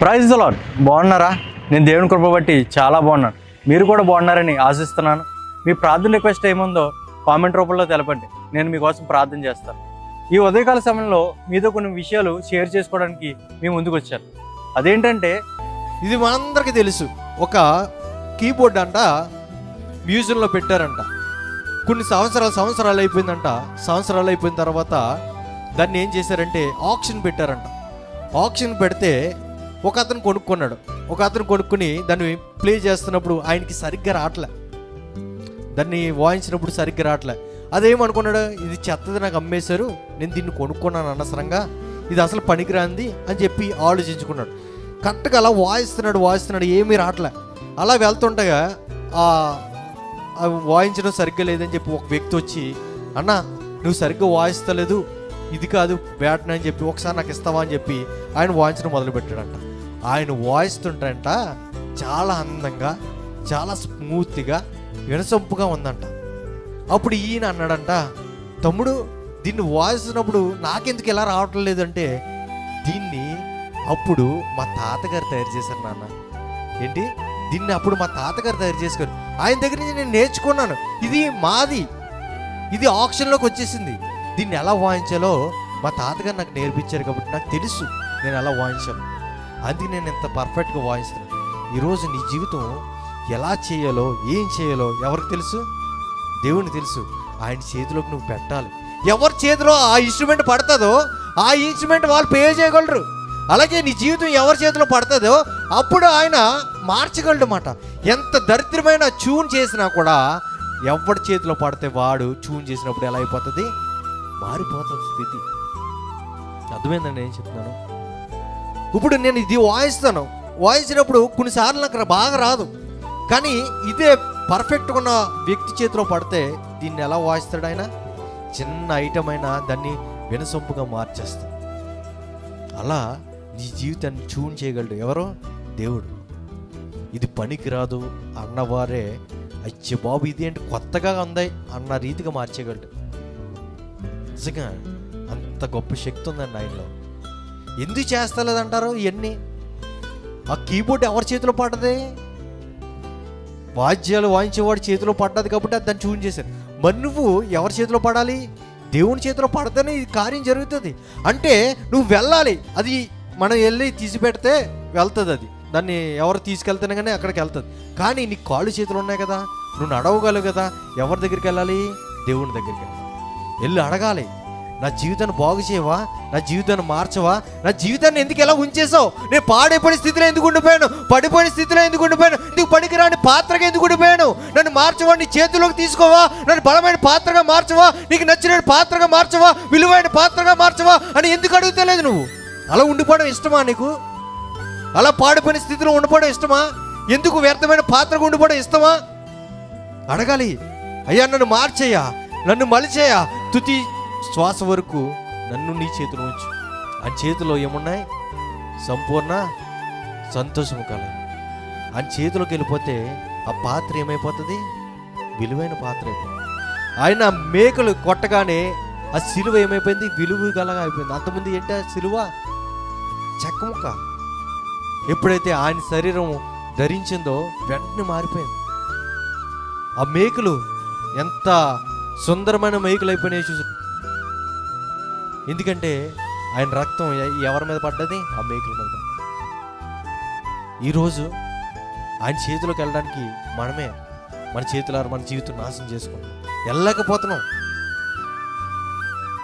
Praise lord బాగున్నారా? నేను దేవుని కృప బట్టి చాలా బాగున్నాను. మీరు కూడా బాగున్నారని ఆశిస్తున్నాను. మీ ప్రార్థన రిక్వెస్ట్ ఏముందో కామెంట్ రూపంలో తెలపండి. నేను మీకోసం ప్రార్థన చేస్తాను. ఈ ఉదయకాల సమయంలో మీతో కొన్ని విషయాలు షేర్ చేసుకోవడానికి మీ ముందుకు వచ్చాను. అదేంటంటే ఇది మనందరికీ తెలుసు. ఒక కీబోర్డ్ అంట మ్యూజియంలో పెట్టారంట. కొన్ని సంవత్సరాలు సంవత్సరాలు అయిపోయిందంట. సంవత్సరాలు అయిపోయిన తర్వాత దాన్ని ఏం చేశారంటే ఆప్షన్ పెట్టారంట. ఆప్షన్ పెడితే ఒక అతను కొనుక్కున్నాడు. ఒక అతను కొనుక్కుని దాన్ని ప్లే చేస్తున్నప్పుడు ఆయనకి సరిగ్గా రావట్లే. దాన్ని వాయించినప్పుడు సరిగ్గా రావట్లే. అదేమనుకున్నాడు ఇది చెత్తది నాకు అమ్మేశారు. నేను దీన్ని కొనుక్కున్నాను అనవసరంగా. ఇది అసలు పనికిరాంది అని చెప్పి ఆలోచించుకున్నాడు. కరెక్ట్గా అలా వాయిస్తున్నాడు వాయిస్తున్నాడు ఏమీ రావట్లే. అలా వెళ్తుండగా ఆ వాయించడం సరిగ్గా లేదని చెప్పి ఒక వ్యక్తి వచ్చి అన్న నువ్వు సరిగ్గా వాయిస్తలేదు. ఇది కాదు బ్యాట్ని అని చెప్పి ఒకసారి నాకు ఇస్తావా అని చెప్పి ఆయన వాయించడం మొదలుపెట్టాడంట. ఆయన వాయిస్తుంటంట చాలా అందంగా చాలా స్మూత్గా వినసొంపుగా ఉందంట. అప్పుడు ఈయన అన్నాడంట తమ్ముడు దీన్ని వాయిస్తున్నప్పుడు నాకెందుకు ఇలా రావటం లేదంటే దీన్ని అప్పుడు మా తాతగారు తయారు చేశారు నాన్న. ఏంటి? దీన్ని అప్పుడు మా తాతగారు తయారు చేసుకారు ఆయన దగ్గర నుంచి నేను నేర్చుకున్నాను. ఇది మాది. ఇది ఆప్షన్లోకి వచ్చేసింది. దీన్ని ఎలా వాయించాలో మా తాతగారు నాకు నేర్పించారు కాబట్టి నాకు తెలుసు నేను ఎలా వాయించాను. అందుకే నేను ఇంత పర్ఫెక్ట్గా వాయిస్తున్నాను. ఈరోజు నీ జీవితం ఎలా చేయాలో ఏం చేయాలో ఎవరికి తెలుసు? దేవునికి తెలుసు. ఆయన చేతిలోకి నువ్వు పెట్టాలి. ఎవరి చేతిలో ఆ ఇన్స్ట్రుమెంట్ పడుతుందో ఆ ఇన్స్ట్రుమెంట్ వాళ్ళు పే చేయగలరు. అలాగే నీ జీవితం ఎవరి చేతిలో పడుతుందో అప్పుడు ఆయన మార్చగలడు మాట ఎంత దరిద్రమైన చూన్ చేసినా కూడా ఎవరి చేతిలో పడితే వాడు చూన్ చేసినప్పుడు ఎలా అయిపోతుంది? మారిపోతుంది స్థితి. అర్థమైందండి ఏం చెప్తున్నాను? ఇప్పుడు నేను ఇది వాయిస్తాను. వాయించినప్పుడు కొన్నిసార్లు నాకు బాగా రాదు. కానీ ఇదే పర్ఫెక్ట్గా ఉన్న వ్యక్తి చేతిలో పడితే దీన్ని ఎలా వాయిస్తాడు ఆయన? చిన్న ఐటమ్ అయినా దాన్ని వినసొంపుగా మార్చేస్తాడు. అలా నీ జీవితాన్ని చూన్ చేయగలడు ఎవరో? దేవుడు. ఇది పనికిరాదు అన్నవారే అచ్చే బాబు ఇది ఏంటి కొత్తగా ఉంది అన్న రీతిగా మార్చేయగలడు. నిజంగా అంత గొప్ప శక్తి ఉందండి ఆయనలో. ఎందుకు చేస్తలేదంటారు ఇవన్నీ? ఆ కీబోర్డ్ ఎవరి చేతిలో పడ్డది? వాద్యాలు వాయించేవాడి చేతిలో పడ్డది కాబట్టి అది దాన్ని చూన్ చేశారు. మరి నువ్వు ఎవరి చేతిలో పడాలి? దేవుని చేతిలో పడితేనే ఈ కార్యం జరుగుతుంది. అంటే నువ్వు వెళ్ళాలి. అది మనం వెళ్ళి తీసి పెడితే వెళ్తుంది అది. దాన్ని ఎవరు తీసుకెళ్తేనే కానీ అక్కడికి వెళ్తుంది. కానీ నీ కాళ్ళు చేతులు ఉన్నాయి కదా. నువ్వు నడవగలవు కదా. ఎవరి దగ్గరికి వెళ్ళాలి? దేవుని దగ్గరికి వెళ్ళాలి. వెళ్ళి అడగాలి. నా జీవితాన్ని బాగు చేయవా? నా జీవితాన్ని మార్చవా? నా జీవితాన్ని ఎందుకు ఎలా ఉంచేసావు నేను పాడైపోయిన స్థితిలో ఎందుకు ఉండిపోయాను? పడిపోయిన స్థితిలో ఎందుకు ఉండిపోయాను? నీకు పనికిరాని పాత్రగా ఎందుకు ఉండిపోయాను? నన్ను మార్చవా? నీ చేతిలోకి తీసుకోవా? నన్ను బలమైన పాత్రగా మార్చవా? నీకు నచ్చిన పాత్రగా మార్చవా? విలువైన పాత్రగా మార్చవా? అని ఎందుకు అడుగుతలేదు నువ్వు? అలా ఉండిపోవడం ఇష్టమా నీకు? అలా పాడిపోయిన స్థితిలో ఉండిపోవడం ఇష్టమా? ఎందుకు వ్యర్థమైన పాత్రగా ఉండిపోవడం ఇష్టమా? అడగాలి. అయ్యా నన్ను మార్చేయా నన్ను మలిచేయా తుతి శ్వాస వరకు నన్ను నీ చేతిలో ఉంచు. ఆ చేతిలో ఏమున్నాయి? సంపూర్ణ సంతోషము కల ఆ చేతిలోకి వెళ్ళిపోతే ఆ పాత్ర ఏమైపోతుంది? విలువైన పాత్ర అయిపోతుంది. ఆయన మేకలు కొట్టగానే ఆ సిలువ ఏమైపోయింది? విలువ గలగా అయిపోయింది. అంతకుముందు ఏంటి ఆ సిలువ? చెక్కముక్క. ఎప్పుడైతే ఆయన శరీరం ధరించిందో వెంటనే మారిపోయింది. ఆ మేకులు ఎంత సుందరమైన మేకులు అయిపోయినాయి చూసి ఎందుకంటే ఆయన రక్తం ఎవరి మీద పడ్డది? ఆ మేకుల మీద పడ్డది. ఈరోజు ఆయన చేతిలోకి వెళ్ళడానికి మనమే మన చేతులారు మన జీవితం నాశనం చేసుకుంటాం వెళ్ళలేకపోతున్నాం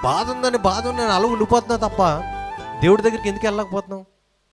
బాధ ఉందని బాధ ఉందని అలవు ఉండిపోతున్నా తప్ప దేవుడి దగ్గరికి ఎందుకు వెళ్ళలేకపోతున్నాం